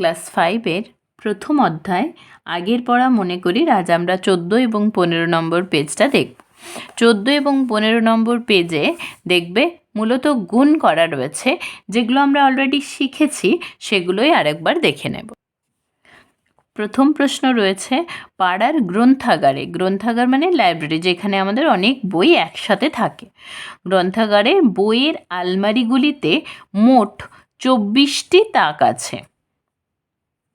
Class ফাইভের প্রথম অধ্যায়, আগের পড়া মনে করি আজ আমরা চোদ্দ এবং পনেরো নম্বর পেজটা দেখব। চোদ্দ এবং পনেরো নম্বর পেজে দেখবে মূলত গুণ করা রয়েছে, যেগুলো আমরা অলরেডি শিখেছি, সেগুলোই আরেকবার দেখে নেব। প্রথম প্রশ্ন রয়েছে, পাড়ার গ্রন্থাগারে, গ্রন্থাগার মানে লাইব্রেরি যেখানে আমাদের অনেক বই একসাথে থাকে। গ্রন্থাগারে বইয়ের আলমারিগুলিতে মোট চব্বিশটি তাক আছে।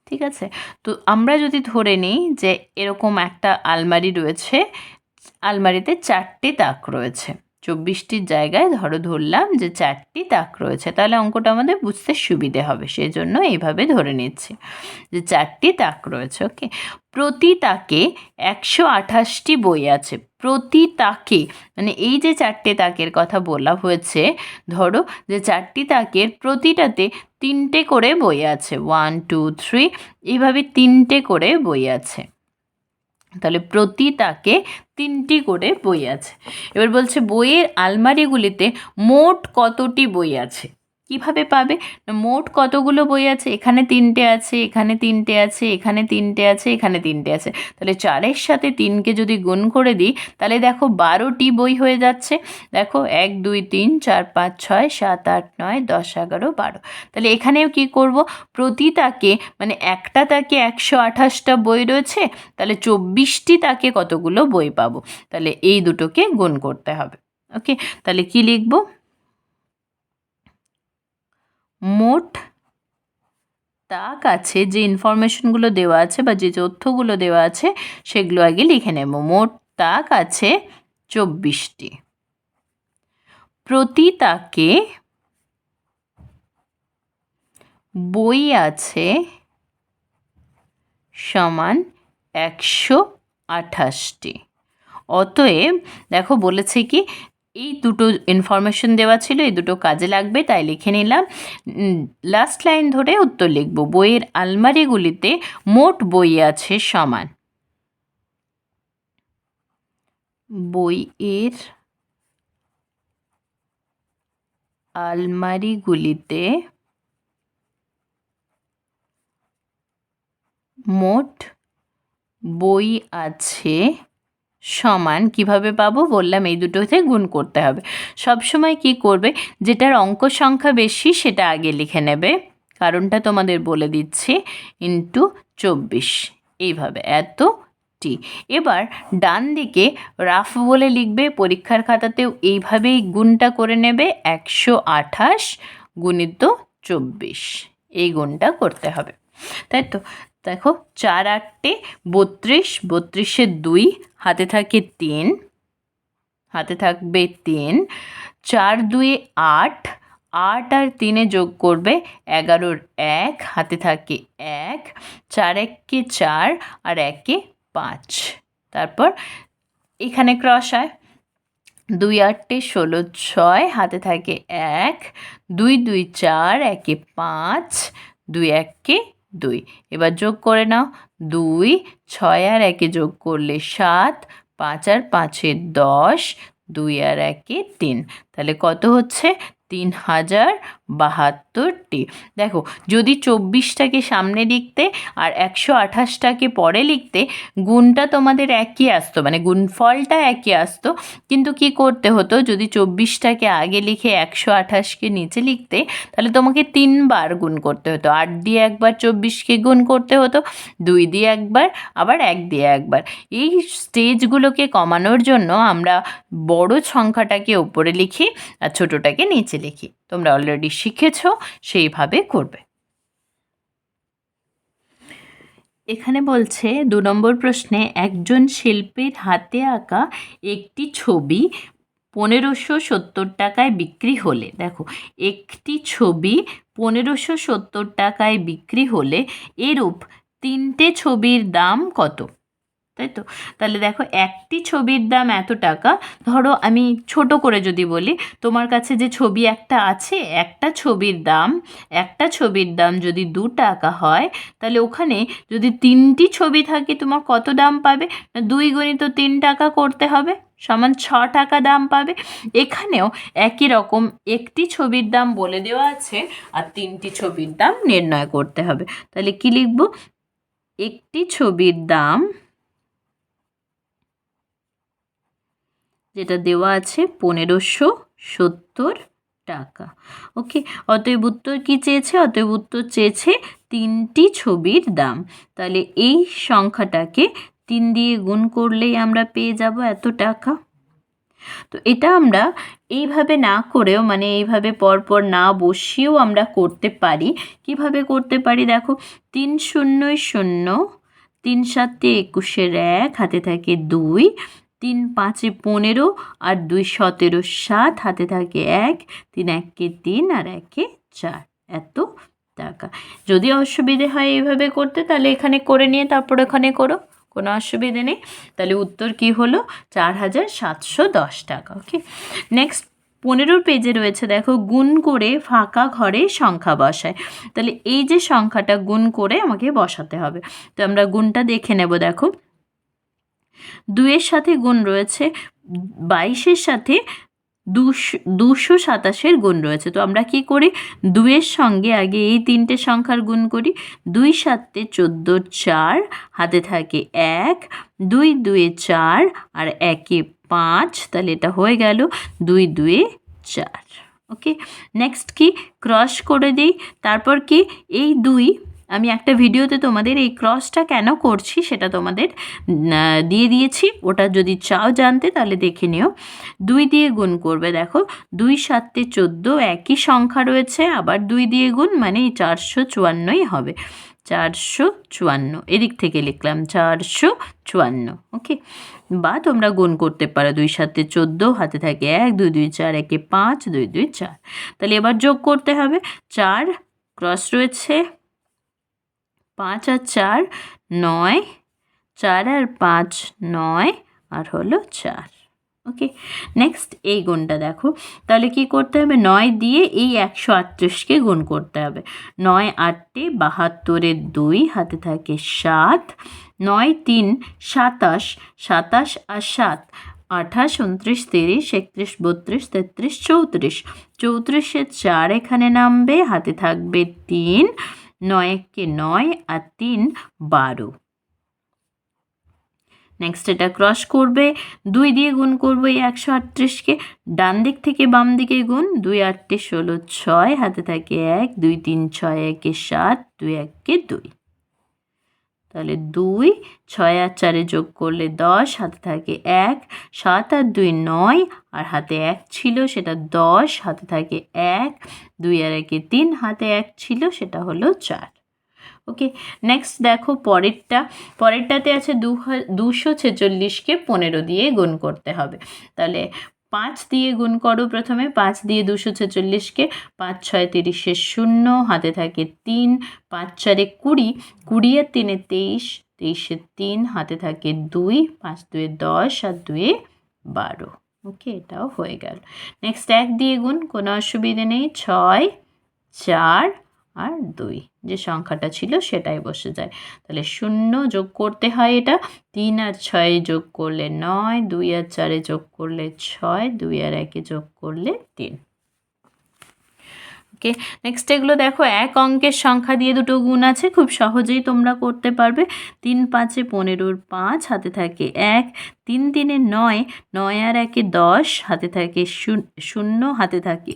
ঠিক আছে? তো আমরা যদি ধরে নিই যে এরকম একটা আলমারি রয়েছে, আলমারিতে চারটে তাক রয়েছে। চব্বিশটির জায়গায় ধরো ধরলাম যে চারটি তাক রয়েছে, তাহলে অঙ্কটা আমাদের বুঝতে সুবিধে হবে সেই জন্য এইভাবে ধরে নিচ্ছি যে চারটি তাক রয়েছে ওকে প্রতি তাকে একশো আঠাশটি বই আছে, প্রতি তাকে মানে এই যে চারটে তাকের কথা বলা হয়েছে, ধরো যে চারটি তাকের প্রতিটাতে তিনটে করে বই আছে ওয়ান টু থ্রি এইভাবে তিনটে করে বই আছে। তাহলে প্রতি তাকে তিনটি করে বই আছে। এবার বলছে বইয়ের আলমারিগুলিতে মোট কতটি বই আছে? কীভাবে পাবে? মোট কতগুলো বই আছে? এখানে তিনটে আছে, এখানে তিনটে আছে, এখানে তিনটে আছে, এখানে তিনটে আছে। তাহলে চারের সাথে তিনকে যদি গুণ করে দিই, তাহলে দেখো বারোটি বই হয়ে যাচ্ছে। দেখো, এক, দুই, তিন, চার, পাঁচ, ছয়, সাত, আট, নয়, দশ, এগারো, বারো। তাহলে এখানেও কি করব? প্রতি তাকে মানে একটা তাকে একশো আঠাশটা বই রয়েছে, তাহলে চব্বিশটি তাকে কতগুলো বই পাবো? তাহলে এই দুটোকে গুণ করতে হবে। ওকে? তাহলে কি লিখব? মোট তাক আছে, যে ইনফরমেশনগুলো দেওয়া আছে বা যে তথ্যগুলো দেওয়া আছে, সেগুলো আগে লিখে নেব। মোট তাক আছে চব্বিশটি। প্রতি তাকে বই আছে সমান একশো আঠাশটি। অতএব, দেখো বলেছে কি এই দুটো ইনফরমেশন দেওয়া ছিল, এই দুটো কাজে লাগবে, তাই লিখে নিলাম। লাস্ট লাইন ধরে উত্তর লিখব। বইয়ের আলমারিগুলিতে মোট বই আছে সমান। বইয়ের আলমারিগুলিতে মোট বই আছে সমান কীভাবে পাবো? বললাম এই দুটোতে গুণ করতে হবে। সব সময় কি করবে? যেটার অঙ্ক সংখ্যা বেশি সেটা আগে লিখে নেবে। কারণটা তোমাদের বলে দিচ্ছি। ইন্টু চব্বিশ। এইভাবে। এত টি। এবার ডান দিকে রাফ বলে লিখবে, পরীক্ষার খাতাতেও এইভাবেই গুণটা করে নেবে। একশো আঠাশ গুণিত চব্বিশ। এই গুণটা করতে হবে। তাই তো? দেখো, চার আটটে বত্রিশ বত্রিশের দুই, হাতে থাকে তিন, হাতে থাকবে তিন, চার দুই আট আট আর তিনে যোগ করবে এগারোর এক, হাতে থাকে এক, চার এককে চার আর একে পাঁচ। তারপর এখানে ক্রস হয়। দুই আটটে ষোলো ছয়, হাতে থাকে এক, দুই দুই চার, একে পাঁচ, দুই এককে দুই। এবার যোগ করে নাও। দুই, ছয় আর একে যোগ করলে সাত, পাঁচ আর পাঁচে দশ, দুই আর একে তিন। তাহলে কত হচ্ছে? তিন হাজার বাহাত্তরটি। দেখো, যদি চব্বিশটাকে সামনে লিখতে আর একশো আঠাশটাকে পরে লিখতে, গুণটা তোমাদের একই আসতো মানে গুণফলটা একই আসতো। কিন্তু কি করতে হতো? যদি চব্বিশটাকে আগে লিখে একশো আঠাশকে নিচে লিখতে, তাহলে তোমাকে তিনবার গুণ করতে হতো। আট দিয়ে একবার চব্বিশকে গুণ করতে হতো, দুই দিয়ে একবার, আবার এক দিয়ে একবার। এই স্টেজগুলোকে কমানোর জন্য আমরা বড় সংখ্যাটাকে ওপরে লিখি আর ছোটোটাকে নিচে লিখি তোমরা অলরেডি শিখেছ, সেইভাবে করবে। এখানে বলছে, দু নম্বর প্রশ্নে, একজন শিল্পীর হাতে আঁকা একটি ছবি পনেরোশো সত্তর টাকায় বিক্রি হলে, দেখো, একটি ছবি পনেরোশো সত্তর টাকায় বিক্রি হলে, এরূপ তিনটে ছবির দাম কত? তাই তো? তাহলে দেখো, একটি ছবির দাম এত টাকা, ধরো আমি ছোট করে যদি বলি, তোমার কাছে যে ছবি একটা আছে, একটা ছবির দাম, একটা ছবির দাম যদি দু টাকা হয়, তাহলে ওখানে যদি তিনটি ছবি থাকে, তোমার কত দাম পাবে? দুই গণিত তিন টাকা করতে হবে, সমান ছ টাকা দাম পাবে। এখানেও একই রকম, একটি ছবির দাম বলে দেওয়া আছে, আর তিনটি ছবির দাম নির্ণয় করতে হবে। তাহলে কি লিখব? একটি ছবির দাম যেটা দেওয়া আছে পনেরোশো সত্তর টাকা। ওকে অতএব উত্তর কী চেয়েছে? অতএব উত্তর চেয়েছে তিনটি ছবির দাম। তাহলে এই সংখ্যাটাকে তিন দিয়ে গুণ করলেই আমরা পেয়ে যাব এত টাকা। তো এটা আমরা এইভাবে না করেও মানে এইভাবে পরপর না বসিয়েও আমরা করতে পারি। কীভাবে করতে পারি? দেখো, তিন শূন্যই শূন্য, তিন সাতে একুশের এক, হাতে থাকে দুই তিন, পাঁচে পনেরো আর দুই সতেরো সাত, হাতে থাকে এক, তিন এককে তিন আর একে চার। এত টাকা। যদি অসুবিধে হয় এইভাবে করতে, তাহলে এখানে করে নিয়ে তারপর এখানে করো। কোনো অসুবিধে নেই। তাহলে উত্তর কি হলো? চার হাজার সাতশো দশ টাকা ওকে নেক্সট পনেরোর পেজে রয়েছে, দেখো, গুণ করে ফাঁকা ঘরে সংখ্যা বসায়। তাহলে এই যে সংখ্যাটা গুণ করে আমাকে বসাতে হবে। তো আমরা গুণটা দেখে নেব, দেখো। দুইয়ের সাথে গুণ রয়েছে বাইশের সাথে দুশো দুশো সাতাশের গুণ রয়েছে। তো আমরা কি করি? দুয়ের সঙ্গে আগে এই তিনটে সংখ্যার গুণ করি। দুই সাতে চোদ্দ চার, হাতে থাকে এক। দুই দুয়ে চার আর একে পাঁচ, তাহলে এটা হয়ে গেল দুই দুয়ে চার। ওকে নেক্সট কি? ক্রস করে দিই। তারপর কি? এই দুই আমি একটা ভিডিওতে তোমাদের এই ক্রসটা কেন করছি সেটা তোমাদের দিয়ে দিয়েছি। ওটা যদি চাও জানতে তাহলে দেখে নিও। দুই দিয়ে গুণ করবে, দেখো। দুই, সাতে চোদ্দ, একই সংখ্যা রয়েছে। আবার দুই দিয়ে গুণ মানে এই চারশো চুয়ান্নই হবে। চারশো চুয়ান্ন, এদিক থেকে লিখলাম চারশো চুয়ান্ন, ওকে? বা তোমরা গুণ করতে পারো, দুই, সাতে চোদ্দ, হাতে থাকে এক, দুই দুই, চার, একে পাঁচ, দুই দুই, চার। তাহলে এবার যোগ করতে হবে। চার ক্রস রয়েছে। পাঁচ আর চার নয়, চার আর পাঁচ নয়, আর হলো চার। ওকে নেক্সট এই গুণটা দেখো। তাহলে কি করতে হবে? নয় দিয়ে এই একশো আটত্রিশকে গুণ করতে হবে। নয় আটটে বাহাত্তরের দুই, হাতে থাকে সাত। নয় তিন সাতাশ সাতাশ আর সাত, আঠাশ, উনত্রিশ, তিরিশ, একত্রিশ, বত্রিশ, তেত্রিশ, চৌত্রিশ। চৌত্রিশে চার এখানে নামবে, হাতে থাকবে তিন। নয় এককে নয় আর তিন বারো। নেক্সট এটা ক্রস করবে, দুই দিয়ে গুণ করব এই একশো আটত্রিশকে ডান দিক থেকে বাম দিকে গুণ দুই আটটি ষোলো ছয়, হাতে থাকে এক, দুই তিন ছয় একে সাত, দুই এককে দুই। তাহলে দুই, ছয় আর চারে যোগ করলে দশ, হাতে থাকে এক, সাত আর দুই নয়, আর হাতে এক ছিল সেটা দশ, হাতে থাকে এক, দুই আর একে তিন, হাতে এক ছিল সেটা হলো চার। ওকে নেক্সট দেখো পরেরটা। পরেরটাতে আছে দু দুশো ছেচল্লিশকে পনেরো দিয়ে গুণ করতে হবে। তাহলে পাঁচ দিয়ে গুণ করো প্রথমে, পাঁচ দিয়ে দুশো ছেচল্লিশকে পাঁচ ছয় তিরিশে শূন্য, হাতে থাকে তিন, পাঁচ চারে কুড়ি কুড়ি আর তিনে তেইশ, তেইশে তিন, হাতে থাকে দুই, পাঁচ দুয়ে দশ আর দুয়ে বারো। ওকে, এটাও হয়ে গেল। নেক্সট এক দিয়ে গুণ, কোনো অসুবিধে নেই, ছয়, চার আর দুই। যে সংখ্যাটা ছিল সেটাই বসে যায়। তাহলে শূন্য যোগ করতে হয় এটা। তিন আর ছয়ে যোগ করলে নয়, দুই আর চারে যোগ করলে ছয়, দুই আর একে যোগ করলে তিন। ওকে নেক্সট এগুলো দেখো, এক অঙ্কের সংখ্যা দিয়ে দুটো গুণ আছে, খুব সহজেই তোমরা করতে পারবে। তিন পাঁচে পনেরোর পাঁচ, হাতে থাকে এক। তিন তিনে নয় নয় আর একে দশ, হাতে থাকে শূন্য, হাতে থাকে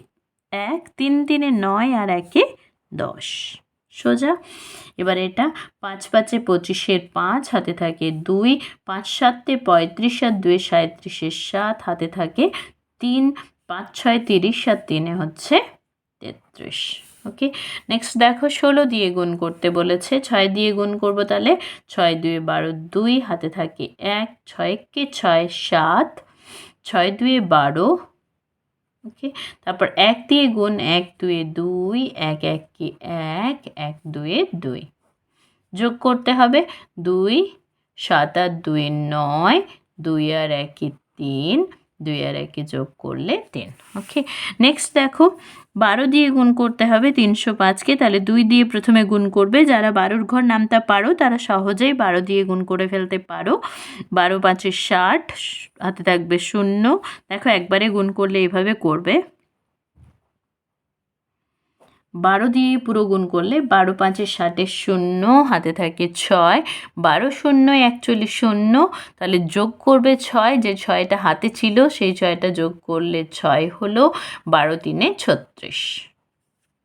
এক। তিন তিনে নয় আর একে দশ। সোজা? এবার এটা পাঁচ পাঁচে পঁচিশের পাঁচ, হাতে থাকে দুই, পাঁচ সাতে পঁয়ত্রিশ আর দুই সাঁত্রিশের সাত, হাতে থাকে তিন, পাঁচ ছয় তিরিশ আর তিনে হচ্ছে তেত্রিশ। ওকে? নেক্সট দেখো, ষোলো দিয়ে গুণ করতে বলেছে। ছয় দিয়ে গুণ করব তাহলে ছয় দুয়ে বারো দুই, হাতে থাকে এক, ছয়কে ছয় সাত, ছয় দুয়ে বারো ওকে? তারপর এক দিয়ে গুণ এক দুয়ে দুই, এক এককে এক এক দুয়ে দুই। যোগ করতে হবে দুই, সাত আর দুই নয়, দুই আর একে তিন, দুই আর একে যোগ করলে তিন, ওকে? নেক্সট দেখো বারো দিয়ে গুণ করতে হবে তিনশো পাঁচকে, তাহলে দুই দিয়ে প্রথমে গুণ করবে। যারা বারোর ঘর নামতে পারো, তারা সহজেই বারো দিয়ে গুণ করে ফেলতে পারো। বারো পাঁচে ষাট, হাতে থাকবে শূন্য। দেখো একবারে গুণ করলে এইভাবে করবে। বারো দিয়ে পুরো গুণ করলে বারো পাঁচে ষাটের শূন্য, হাতে থাকে ছয়। বারো শূন্য, একচল্লিশ শূন্য, তাহলে যোগ করবে ছয়। যে ছয়টা হাতে ছিল, সেই ছয়টা যোগ করলে ছয় হলো বারো তিনে ছত্রিশ।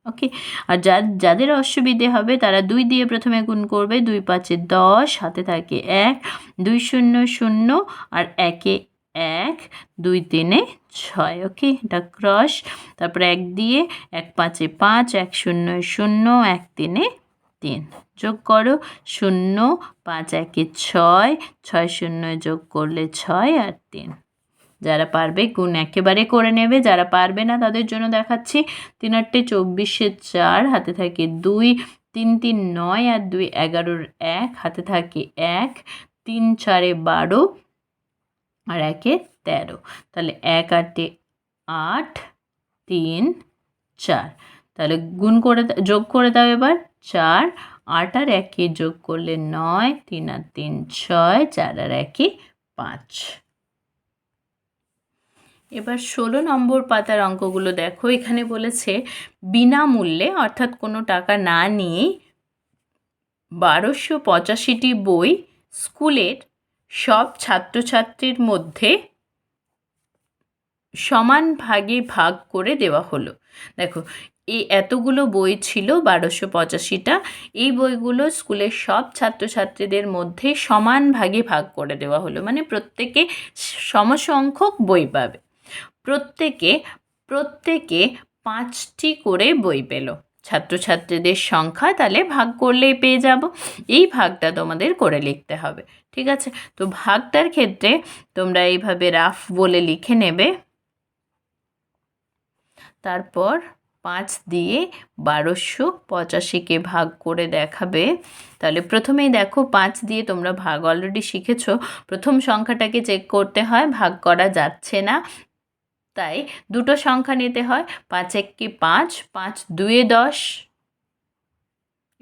ওকে আর যা, যাদের অসুবিধে হবে, তারা দুই দিয়ে প্রথমে গুণ করবে, দুই পাঁচে দশ, হাতে থাকে এক। দুই শূন্য শূন্য, আর একে এক, দুই, তিনে ছয়, ওকে? এটা ক্রস। তারপরে এক দিয়ে এক পাঁচে পাঁচ, এক শূন্য শূন্য, এক তিনে তিন। যোগ করো, শূন্য পাঁচ, একে ছয় ছয় শূন্য যোগ করলে ছয় আর তিন। যারা পারবে গুণ একেবারে করে নেবে, যারা পারবে না তাদের জন্য দেখাচ্ছি, তিন আটটে চব্বিশে চার, হাতে থাকে দুই, তিন তিন, নয় আর দুই এগারোর এক, হাতে থাকে এক, তিন, চারে বারো আর একে তেরো। তাহলে এক আটে আট, তিন, চার। তাহলে গুণ করে যোগ করে দাও এবার, চার। আট আর একে যোগ করলে নয়, তিন আর তিন, ছয়, চার আর একে পাঁচ। এবার ষোলো নম্বর পাতার অঙ্কগুলো দেখো। এখানে বলেছে, বিনামূল্যে, অর্থাৎ কোনো টাকা না নিয়ে বারোশো পঁচাশিটি বই স্কুলের সব ছাত্রছাত্রীর মধ্যে সমান ভাগে ভাগ করে দেওয়া হলো। দেখো, এই এতগুলো বই ছিল বারোশো পঁচাশিটা। এই বইগুলো স্কুলের সব ছাত্রছাত্রীদের মধ্যে সমান ভাগে ভাগ করে দেওয়া হলো। মানে প্রত্যেকে সমসংখ্যক বই পাবে। প্রত্যেকে প্রত্যেকে পাঁচটি করে বই পেল। ছাত্রছাত্রীদের সংখ্যা তাহলে ভাগ করলেই পেয়ে যাব। এই ভাগটা তোমাদের করে লিখতে হবে। ঠিক আছে? তো ভাগটার ক্ষেত্রে তোমরা এইভাবে রাফ বলে লিখে নেবে। তারপর পাঁচ দিয়ে বারোশো পঁচাশিকে ভাগ করে দেখাবে। তাহলে প্রথমেই দেখো পাঁচ দিয়ে তোমরা ভাগ অলরেডি শিখেছ। প্রথম সংখ্যাটাকে চেক করতে হয়, ভাগ করা যাচ্ছে না। তাই দুটো সংখ্যা নিতে হয়, পাঁচ এককে পাঁচ পাঁচ দুয়ে দশ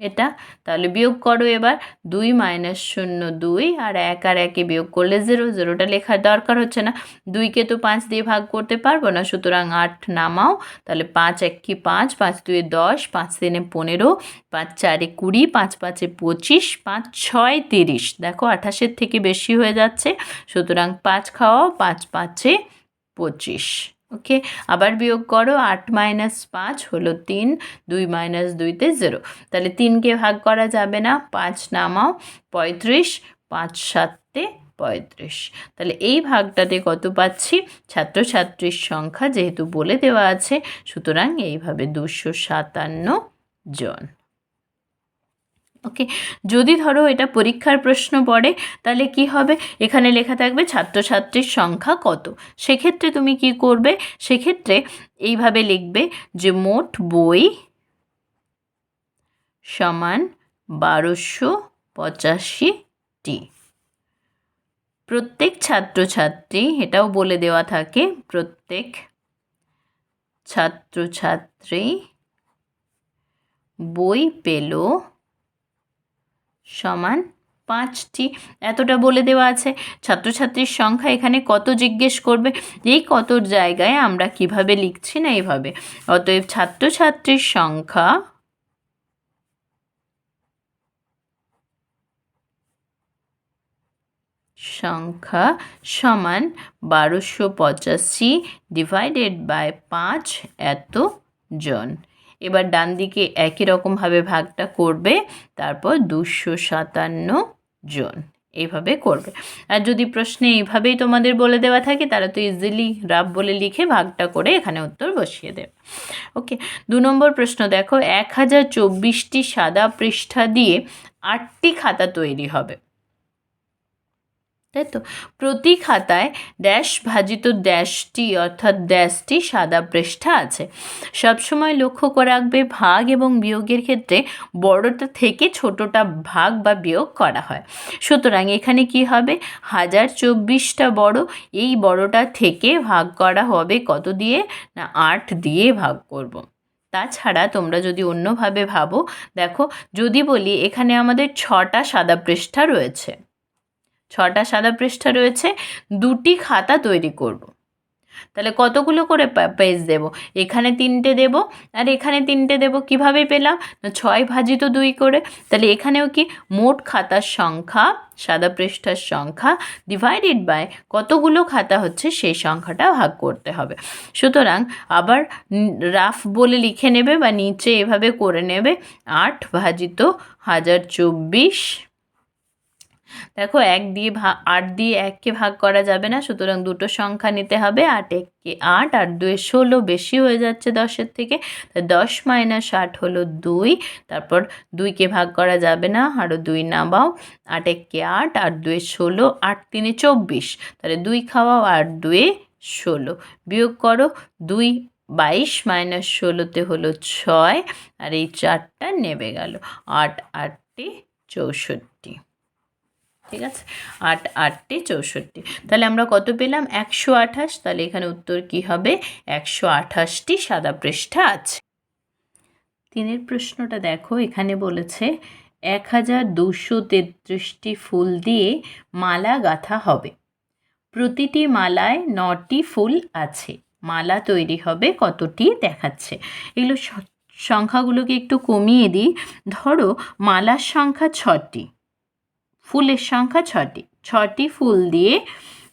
এটা। তাহলে বিয়োগ করো এবার দুই মাইনাস শূন্য দুই আর এক আর একে বিয়োগ করলে জিরো জিরোটা লেখার দরকার হচ্ছে না। দুইকে তো পাঁচ দিয়ে ভাগ করতে পারব না, সুতরাং আট নামাও। তাহলে পাঁচ এক কি পাঁচ? পাঁচ দুয়ে দশ, পাঁচ তিনে পনেরো, পাঁচ চারে কুড়ি, পাঁচ পাঁচে পঁচিশ, পাঁচ ছয় তিরিশ। দেখো আঠাশের থেকে বেশি হয়ে যাচ্ছে, সুতরাং পাঁচ খাওয়াও, পাঁচ পাঁচে পঁচিশ। ওকে আবার বিয়োগ করো, আট মাইনাস পাঁচ হলো তিন, দুই মাইনাস দুইতে জিরো তাহলে তিনকে ভাগ করা যাবে না, পাঁচ নামাও, পঁয়ত্রিশ, পাঁচ সাততে পঁয়ত্রিশ। তাহলে এই ভাগটাতে কত পাচ্ছি? ছাত্রছাত্রীর সংখ্যা যেহেতু বলে দেওয়া আছে, সুতরাং এইভাবে দুশো সাতান্ন জন। ওকে? যদি ধরো এটা পরীক্ষার প্রশ্ন পড়ে, তাহলে কি হবে? এখানে লেখা থাকবে ছাত্রছাত্রীর সংখ্যা কত? সেক্ষেত্রে তুমি কি করবে? সেক্ষেত্রে এইভাবে লিখবে যে মোট বই সমান বারোশো পঁচাশিটি। প্রত্যেক ছাত্রছাত্রী, এটাও বলে দেওয়া থাকে, প্রত্যেক ছাত্রছাত্রী বই পেল সমান পাঁচটি। এতটা বলে দেওয়া আছে। ছাত্রছাত্রীর সংখ্যা এখানে কত জিজ্ঞেস করবে? এই কত জায়গায় আমরা কীভাবে লিখছি না এইভাবে? অতএব ছাত্রছাত্রীর সংখ্যা সংখ্যা সমান বারোশো পঁচাশি ডিভাইডেড বাই পাঁচ এত জন। এবার ডান দিকে একই রকমভাবে ভাগটা করবে, তারপর দুশো সাতান্ন জন এইভাবে করবে। আর যদি প্রশ্নে এইভাবেই তোমাদের বলে দেওয়া থাকে তারা তো ইজিলি রাব বলে লিখে ভাগটা করে এখানে উত্তর বসিয়ে দেবে। ওকে দু নম্বর প্রশ্ন, দেখো, এক হাজার চব্বিশটি সাদা পৃষ্ঠা দিয়ে আটটি খাতা তৈরি হবে। তাই তো? প্রতি খাতায় ড্যাশ ভাজিত ড্যাশটি অর্থাৎ ড্যাশটি সাদা পৃষ্ঠা আছে। সবসময় লক্ষ্য করে রাখবে ভাগ এবং বিয়োগের ক্ষেত্রে বড়টা থেকে ছোটটা ভাগ বা বিয়োগ করা হয়। সুতরাং এখানে কি হবে? হাজার চব্বিশটা বড়, এই বড়টা থেকে ভাগ করা হবে কত দিয়ে? না, আট দিয়ে ভাগ করব। তাছাড়া তোমরা যদি অন্যভাবে ভাবো, দেখো, যদি বলি এখানে আমাদের ছটা সাদা পৃষ্ঠা রয়েছে। ছটা সাদা পৃষ্ঠা রয়েছে, দুটি খাতা তৈরি করব। তাহলে কতগুলো করে পেজ দেব? এখানে তিনটে দেব, আর এখানে তিনটে দেব কীভাবে পেলাম? ছয় ভাজিত দুই করে। তাহলে এখানেও কি? মোট খাতার সংখ্যা, সাদা পৃষ্ঠার সংখ্যা ডিভাইডেড বাই কতগুলো খাতা হচ্ছে সেই সংখ্যাটা ভাগ করতে হবে। সুতরাং আবার রাফ বলে লিখে নেবে বা নিচে এভাবে করে নেবে, আট ভাজিত হাজার চব্বিশ দেখো এক দিয়ে ভাগ আট দিয়ে এককে ভাগ করা যাবে না, সুতরাং দুটো সংখ্যা নিতে হবে, আট এককে আট, আর দুয়ে ষোলো বেশি হয়ে যাচ্ছে দশের থেকে দশ মাইনাস আট হলো দুই, তারপর দুইকে ভাগ করা যাবে না, আরও দুই নামাও, আট এককে আট, আর দুয়ে ষোলো, আট তিনে চব্বিশ, তাহলে দুই খাওয়াও, আর দুয়ে ষোলো, বিয়োগ করো, দুই বাইশ মাইনাস ষোলোতে হলো ছয়, আর এই চারটা নেবে গেল, আট আটটি চৌষট্টি। ঠিক আছে? আট, আটটি, চৌষট্টি। তাহলে আমরা কত পেলাম? একশো আঠাশ। তাহলে এখানে উত্তর কি হবে? একশো আঠাশটি সাদা পৃষ্ঠা আছে। তিনের প্রশ্নটা দেখো, এখানে বলেছে, এক হাজার দুশো তেত্রিশটি ফুল দিয়ে মালা গাঁথা হবে। প্রতিটি মালায় নটি ফুল আছে। মালা তৈরি হবে, কতটি দেখাচ্ছে? এগুলো সংখ্যাগুলোকে একটু কমিয়ে দিই। ধরো, মালার সংখ্যা ছটি। ফুলের সংখ্যা ছটি ছটি ফুল দিয়ে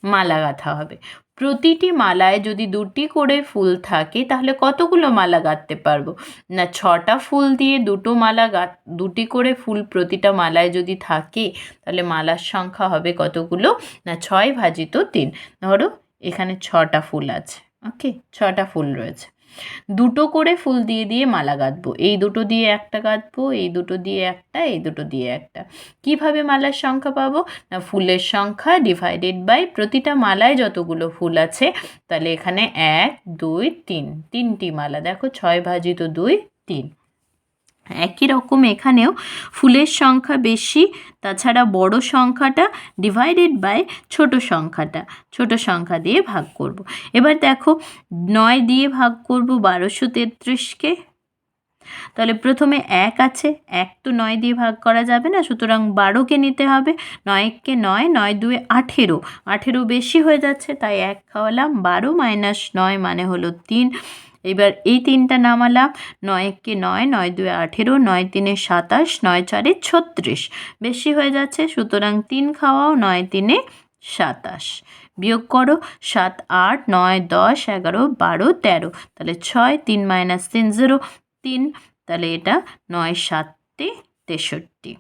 মালা গাঁথা হবে। প্রতিটি মালায় যদি দুটি করে ফুল থাকে, তাহলে কতগুলো মালা গাঁথতে পারব? না, ছটা ফুল দিয়ে দুটো মালা গা দুটি করে ফুল প্রতিটা মালায় যদি থাকে, তাহলে মালার সংখ্যা হবে কতগুলো? না, ছয় ভাজিত তিন। ধরো এখানে ছটা ফুল আছে। ওকে, ছটা ফুল রয়েছে। দুটো করে ফুল দিয়ে দিয়ে মালা গাঁথবো। এই দুটো দিয়ে একটা গাঁথবো, এই দুটো দিয়ে একটা, এই দুটো দিয়ে একটা। কীভাবে মালার সংখ্যা পাবো? না, ফুলের সংখ্যা ডিভাইডেড বাই প্রতিটা মালায় যতগুলো ফুল আছে, তাহলে এখানে এক, দুই, তিন। তিনটি মালা, দেখো, ছয় ভাজিত দুই, তিন। একই রকম এখানেও ফুলের সংখ্যা বেশি, তাছাড়া বড় সংখ্যাটা ডিভাইডেড বাই ছোট সংখ্যাটা, ছোট সংখ্যা দিয়ে ভাগ করব। এবার দেখো, নয় দিয়ে ভাগ করব বারোশো তেত্রিশকে। তাহলে প্রথমে এক আছে, এক তো নয় দিয়ে ভাগ করা যাবে না, সুতরাং বারোকে নিতে হবে, নয়কে নয় নয় দুয়ে আঠেরো। আঠেরো বেশি হয়ে যাচ্ছে, তাই এক খাওয়ালাম বারো মাইনাস নয় মানে হলো তিন। এবার এই তিনটা নামালাম। নয় একে নয় নয় দুই আঠেরো, নয় তিনে সাতাশ, নয় চারে ছত্রিশ। বেশি হয়ে যাচ্ছে, সুতরাং তিন খাওয়াও, নয় তিনে সাতাশ। বিয়োগ করো, সাত, আট, নয়, দশ, এগারো, বারো, তেরো। তাহলে ছয়, তিন মাইনাস তিন, জিরো। তিন, তাহলে এটা নয়, সাতটি, তেষট্টি।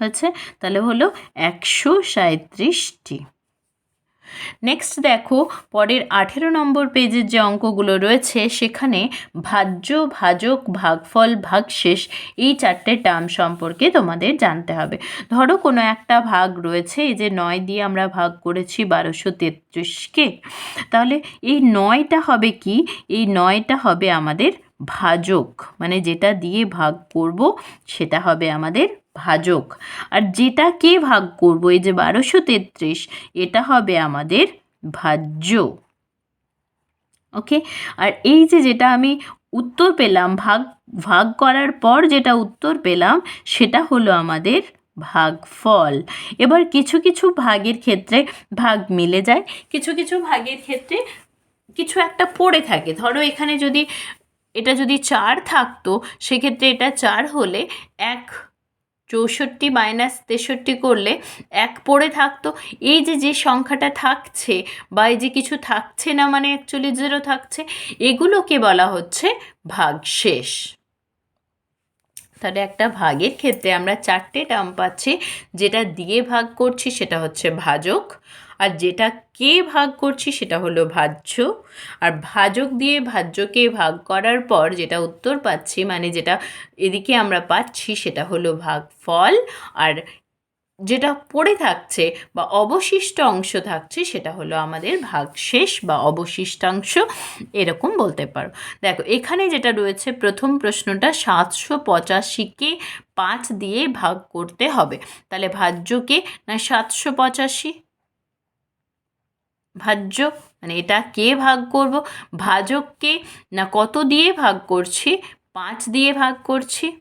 হয়েছে? তাহলে হলো একশো সাঁত্রিশটি নেক্সট দেখো, পরের আঠেরো নম্বর পেজের যে অঙ্কগুলো রয়েছে, সেখানে ভাজ্য, ভাজক, ভাগফল, ভাগশেষ এই চারটে টার্ম সম্পর্কে তোমাদের জানতে হবে। ধরো কোনো একটা ভাগ রয়েছে, এই যে নয় দিয়ে আমরা ভাগ করেছি বারোশো তেত্রিশকে। তাহলে এই নয়টা হবে কি? এই নয়টা হবে আমাদের ভাজক মানে যেটা দিয়ে ভাগ করব, সেটা হবে আমাদের ভাজক। আর যেটা কে ভাগ করব? এই যে বারোশো তেত্রিশ, এটা হবে আমাদের ভাজ্য। ওকে? আর এই যে যেটা আমি উত্তর পেলাম, ভাগ ভাগ করার পর যেটা উত্তর পেলাম, সেটা হলো আমাদের ভাগফল। এবার কিছু কিছু ভাগের ক্ষেত্রে ভাগ মিলে যায়, কিছু কিছু ভাগের ক্ষেত্রে কিছু একটা পড়ে থাকে। ধরো এখানে যদি, এটা যদি চার থাকতো, সেক্ষেত্রে এটা চার হলে এক চৌষট্টি মাইনাস তেষট্টি করলে এক পড়ে থাকতো। এই যে যে সংখ্যাটা থাকছে বা এই যে কিছু থাকছে না মানে অ্যাকচুয়ালি জিরো থাকছে, এগুলোকে বলা হচ্ছে ভাগশেষ। তাহলে একটা ভাগের ক্ষেত্রে আমরা চারটে টার্ম পাচ্ছি, যেটা দিয়ে ভাগ করছি সেটা হচ্ছে ভাজক আর যেটা কে ভাগ করছি সেটা হলো ভাজ্য। আর ভাজক দিয়ে ভাজ্যকে ভাগ করার পর যেটা উত্তর পাচ্ছি মানে যেটা এদিকে আমরা পাচ্ছি সেটা হলো ভাগফল। আর যেটা পড়ে থাকছে বা অবশিষ্ট অংশ থাকছে সেটা হলো আমাদের ভাগশেষ বা অবশিষ্টাংশ। এরকম বলতে পারো। দেখো, এখানে যেটা রয়েছে, প্রথম প্রশ্নটা সাতশো পঁচাশিকে পাঁচ দিয়ে ভাগ করতে হবে। তাহলে ভাজ্যকে, না সাতশো পঁচাশি? ভাজ্য? মানে এটা কে ভাগ করব? ভাজককে না কত দিয়ে ভাগ করছি? পাঁচ দিয়ে ভাগ করছি।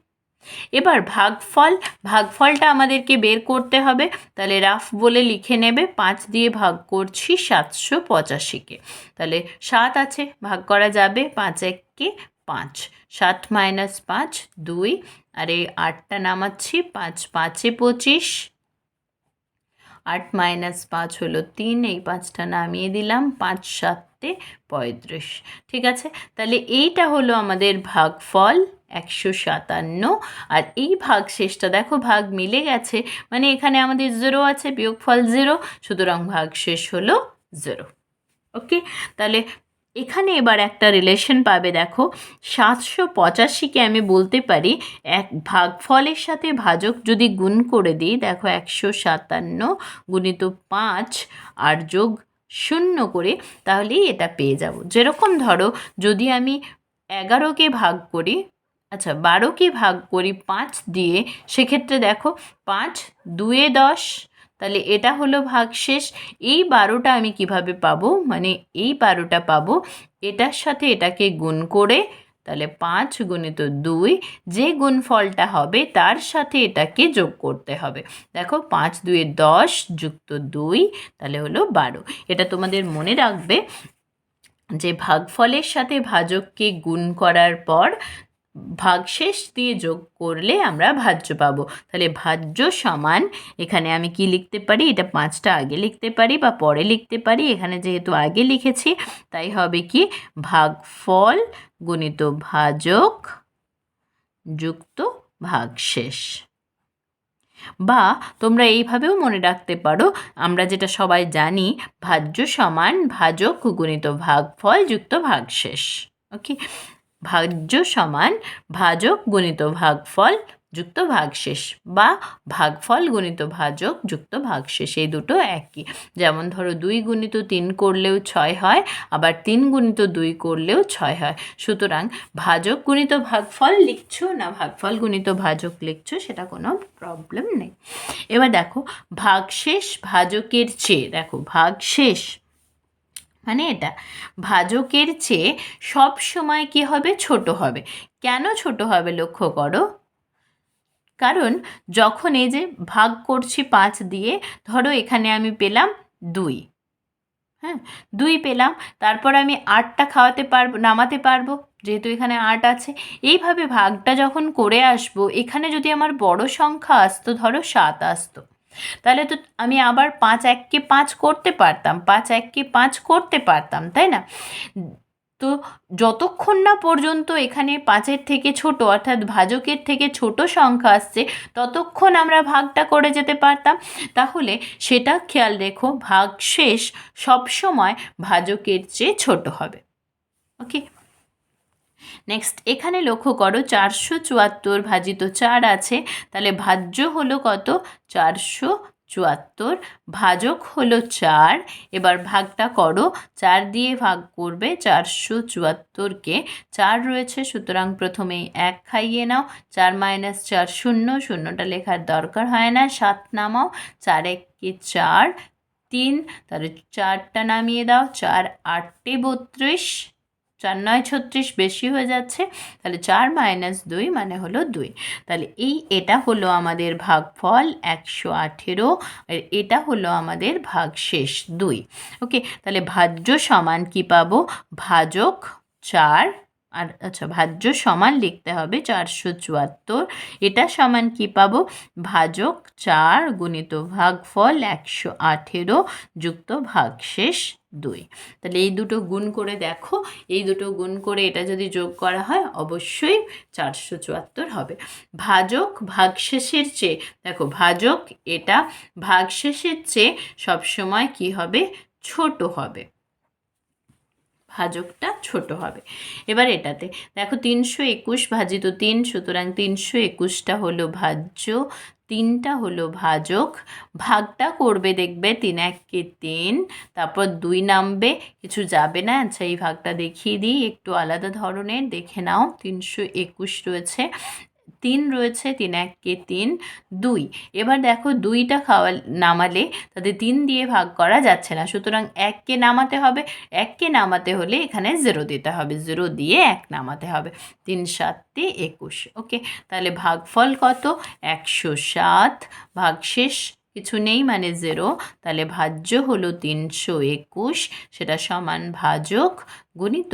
এবার ভাগফল, ভাগফলটা আমাদেরকে বের করতে হবে। তাহলে রাফ বলে লিখে নেবে, পাঁচ দিয়ে ভাগ করছি সাতশো পঁচাশিকে। তাহলে সাত আছে, ভাগ করা যাবে পাঁচ এককে পাঁচ। সাত মাইনাস পাঁচ, দুই। আর এই আটটা নামাচ্ছি, পাঁচ, পাঁচে পঁচিশ। আট মাইনাস পাঁচ হলো তিন, এই পাঁচটা নামিয়ে দিলাম, পাঁচ সাতটে পঁয়ত্রিশ। ঠিক আছে? তাহলে এইটা হলো আমাদের ভাগফল, একশো সাতান্ন। আর এই ভাগ শেষটা দেখো, ভাগ মিলে গেছে। মানে এখানে আমাদের জিরো আছে, বিয়োগফল জিরো, সুতরাং ভাগ শেষ হলো জিরো। ওকে? তাহলে এখানে এবার একটা রিলেশন পাবে, দেখো। সাতশো পঁচাশিকে আমি বলতে পারি, এক ভাগ ফলের সাথে ভাজক যদি গুণ করে দিই, দেখো একশো সাতান্ন গুণিত পাঁচ আর যোগ শূন্য করে, তাহলেই এটা পেয়ে যাব। যেরকম ধরো, যদি আমি এগারোকে ভাগ করি আচ্ছা বারোকে ভাগ করি পাঁচ দিয়ে, সেক্ষেত্রে দেখো, পাঁচ, দুয়ে দশ তাহলে এটা হলো ভাগশেষ এই বারোটা আমি কীভাবে পাবো? মানে এই বারোটা পাবো, এটার সাথে এটাকে গুণ করে, তাহলে পাঁচ গুণিত দুই, যে গুণফলটা হবে তার সাথে এটাকে যোগ করতে হবে। দেখো পাঁচ দুয়ে দশ যুক্ত দুই, তাহলে হলো বারো। এটা তোমাদের মনে রাখবে যে ভাগফলের সাথে ভাজককে গুণ করার পর ভাগশেষ দিয়ে যোগ করলে আমরা ভাজ্য পাবো। তাহলে ভাজ্য সমান, এখানে আমি কি লিখতে পারি? এটা পাঁচটা আগে লিখতে পারি বা পরে লিখতে পারি। এখানে যেহেতু আগে লিখেছি, তাই হবে কি? ভাগফল গুণিত ভাজক যুক্ত ভাগশেষ। বা তোমরা এইভাবেও মনে রাখতে পারো, আমরা যেটা সবাই জানি, ভাজ্য সমান ভাজক গুণিত ভাগফল যুক্ত ভাগশেষ। ওকে? ভাজ্য সমান ভাজক গণিত ভাগফল যুক্ত ভাগশেষ বা ভাগফল গণিত ভাজক যুক্ত ভাগশেষ। এই দুটো একই। যেমন ধরো দুই গুণিত তিন করলেও ছয় হয়, আবার তিন গুণিত দুই করলেও ছয় হয়। সুতরাং ভাজক গুণিত ভাগফল লিখছো না ভাগফল গুণিত ভাজক লিখছো সেটা কোনো প্রবলেম নেই। এবার দেখো, ভাগশেষ ভাজকের চেয়ে, দেখো ভাগশেষ মানে এটা। ভাজকের চেয়ে সব সময় কি হবে? ছোট হবে। কেন ছোট হবে লক্ষ্য করো? কারণ যখন এই যে ভাগ করছি পাঁচ দিয়ে, ধরো এখানে আমি পেলাম দুই। হ্যাঁ দুই পেলাম, তারপর আমি আটটা খাওয়াতে পারব, নামাতে পারব, যেহেতু এখানে আট আছে। এইভাবে ভাগটা যখন করে আসব, এখানে যদি আমার বড় সংখ্যা আসতো, ধরো সাত আসতো তাহলে তো আমি আবার পাঁচ এককে পাঁচ করতে পারতাম, পাঁচ এককে পাঁচ করতে পারতাম, তাই না? তো যতক্ষণ না পর্যন্ত এখানে পাঁচের থেকে ছোট অর্থাৎ ভাজকের থেকে ছোট সংখ্যা আসছে, ততক্ষণ আমরা ভাগটা করে যেতে পারতাম। তাহলে সেটা খেয়াল রেখো ভাগ শেষ সবসময় ভাজকের চেয়ে ছোট হবে। ওকে? নেক্সট এখানে লক্ষ্য করো চারশো চুয়াত্তর ভাজিত চার আছে, তাহলে ভাজ্য হলো কত? চারশো চুয়াত্তর ভাজক হলো চার। এবার ভাগটা করো, চার দিয়ে ভাগ করবে চারশো চুয়াত্তরকে চার রয়েছে, সুতরাং প্রথমে এক খাইয়ে নাও, চার মাইনাস চার শূন্য, শূন্যটা লেখার দরকার হয় না, সাত নামাও, চার এককে চার, তিন, তাহলে চারটা নামিয়ে দাও, চার আটটে বত্রিশ চার নয় ছত্রিশ বেশি হয়ে যাচ্ছে, তাহলে চার মাইনাস দুই মানে হলো দুই। তাহলে এই, এটা হলো আমাদের ভাগফল একশো আঠেরো, আর এটা হলো আমাদের ভাগ শেষ দুই। ওকে, তাহলে ভাজ্য সমান কি পাবো? ভাজক চার আর আচ্ছা ভাজ্য সমান লিখতে হবে চারশো চুয়াত্তর। এটা সমান কি পাবো? ভাজক চার গুণিত ভাগফল একশো আঠেরো যুক্ত ভাগশেষ দুই। তাহলে এই দুটো গুণ করে দেখো, এই দুটো গুণ করে এটা যদি যোগ করা হয়, অবশ্যই চারশো চুয়াত্তর হবে। ভাজক ভাগশেষের চেয়ে, দেখো ভাজক এটা ভাগশেষের চেয়ে সবসময় কি হবে? ছোট হবে। ভাজকটা ছোট হবে। এবার এটাতে, দেখো তিনশো একুশ ভাজিত তিন, সুতরাং তিনশো একুশটা হলো ভাজ্য, তিনটা হলো ভাজক, ভাগটা করবে দেখবে তিন এককে তিন, তারপর দুই নামবে, কিছু যাবে না। আচ্ছা এই ভাগটা দেখিয়ে দিই, একটু আলাদা ধরনের, দেখে নাও, তিনশো একুশ রয়েছে। তিন রয়েছে, তিন এককে তিন, দুই। এবার দেখো দুইটা খাওয়া নামালে তাদের তিন দিয়ে ভাগ করা যাচ্ছে না। সুতরাং এককে নামাতে হবে, এককে নামাতে হলে এখানে জিরো দিতে হবে। জিরো দিয়ে এক নামাতে হবে। তিন সাতটি একুশ, ওকে? তাহলে ভাগফল কত? একশো সাত। ভাগশেষ কিছু নেই মানে জেরো। তাহলে ভাজ্য হলো তিনশো একুশ, সেটা সমান ভাজক গুণিত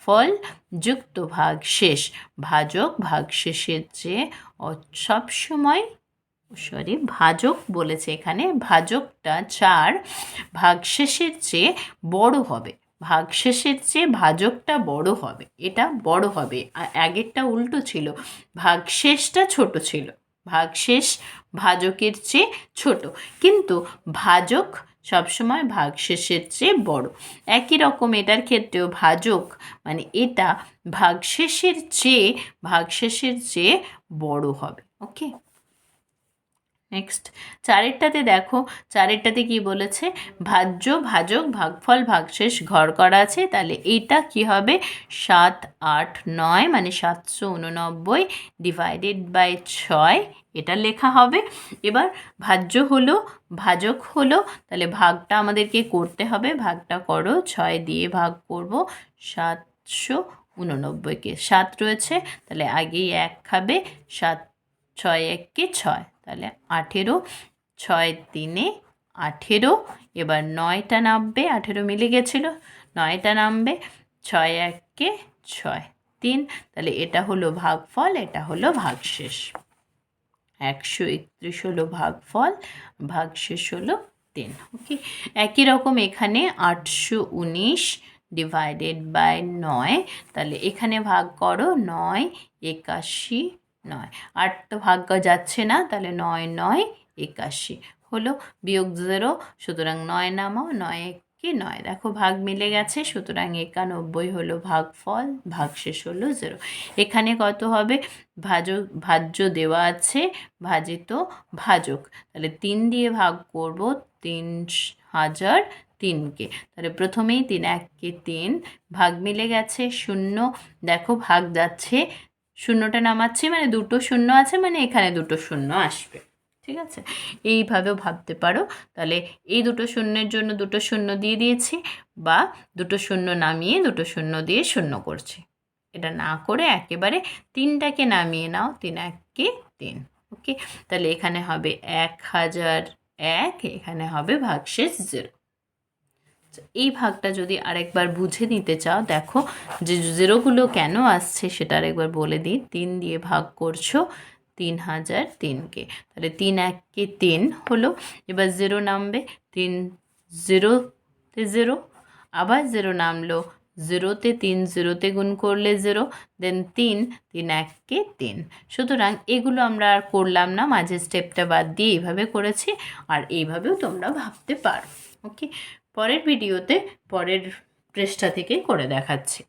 ভাগফল যুক্ত ভাগশেষ ভাজক ভাগশেষের চেয়ে সবসময় সরি, ভাজক বলেছে এখানে, ভাজকটা চার ভাগশেষের চেয়ে বড় হবে। ভাগশেষের চেয়ে ভাজকটা বড় হবে। এটা বড় হবে। আর আগেরটা উল্টো ছিল। ভাগশেষটা ছোট ছিল। ভাগশেষ ভাজকের চেয়ে ছোট। কিন্তু ভাজক সবসময় ভাগশেষের চেয়ে বড়। একই রকম এটার ক্ষেত্রেও ভাজক মানে এটা ভাগশেষের চেয়ে ভাগশেষের চেয়ে বড় হবে, ওকে? নেক্সট, চারেরটাতে দেখো, চারেরটাতে কি বলেছে? ভাজ্য, ভাজক, ভাগফল, ভাগশেষ, ঘর করা আছে, তাহলে এইটা কি হবে? সাত, আট, নয় মানে সাতশো উননব্বই ডিভাইডেড বাই ছয় এটা লেখা হবে। এবার ভাজ্য হলো, ভাজক হলো, তাহলে ভাগটা আমাদেরকে করতে হবে। ভাগটা করো, ছয় দিয়ে ভাগ করব, সাতশো উননব্বইকে সাত রয়েছে, তাহলে আগেই এক খাবে, সাত, ছয় এককে ছয়, তাহলে আঠেরো, ছয় তিনে আঠেরো, এবার নয়টা নামবে, আঠেরো মিলে গেছিল, নয়টা নামবে, ছয় এককে ছয়, তিন, তাহলে এটা হলো ভাগফল, এটা হলো ভাগশেষ। একশো একত্রিশ হলো ভাগফল, ভাগশেষ হলো তিন ওকে একই রকম এখানে আটশো উনিশ ডিভাইডেড বাই নয়, তাহলে এখানে ভাগ করো নয়, একাশি নয়। আট তো ভাগ্য যাচ্ছে না, তাহলে নয় নয়, একাশি হলো, বিয়োগ জিরো সুতরাং নয় নামাও, নয় কি নয়? দেখো, ভাগ মিলে গেছে, সুতরাং একানব্বই হলো ভাগফল ভাগশেষ হলো জিরো। এখানে কত হবে? ভাজক ভাজ্য দেওয়া আছে, ভাজিত ভাজক। তাহলে তিন দিয়ে ভাগ করব, তিন হাজার তিনকে। তাহলে প্রথমেই তিন, এককে তিন, ভাগ মিলে গেছে, শূন্য। দেখো, ভাগ যাচ্ছে, শূন্যটা নামাচ্ছি মানে দুটো শূন্য আছে মানে এখানে দুটো শূন্য আসবে। ঠিক আছে? এইভাবেও ভাবতে পারো। তাহলে এই দুটো শূন্যের জন্য দুটো শূন্য দিয়ে দিয়েছি বা দুটো শূন্য নামিয়ে দুটো শূন্য দিয়ে শূন্য করছি। এটা না করে একেবারে তিনটাকে নামিয়ে নাও, তিন এককে তিন। ওকে তাহলে এখানে হবে এক হাজার এক, এখানে হবে ভাগশেষ জিরো। এই ভাগটা যদি আরেকবার বুঝে নিতে চাও, দেখো যে জিরোগুলো কেন আসছে সেটা আরেকবার বলে দিই। তিন দিয়ে ভাগ করছ তিন হাজার তিনকে। তাহলে তিন এককে তিন হলো, এবার জিরো নামবে, তিন জিরোতে জিরো, আবার জিরো নামলো, জিরোতে তিন জিরোতে গুণ করলে জিরো, দেন তিন তিন এককে তিন। সুতরাং এগুলো আমরা আর করলাম না মাঝের স্টেপটা বাদ দিয়ে এইভাবে করেছি, আর এইভাবেও তোমরা ভাবতে পারো। ওকে, পরের ভিডিওতে পরের পৃষ্ঠা থেকে করে দেখাচ্ছি।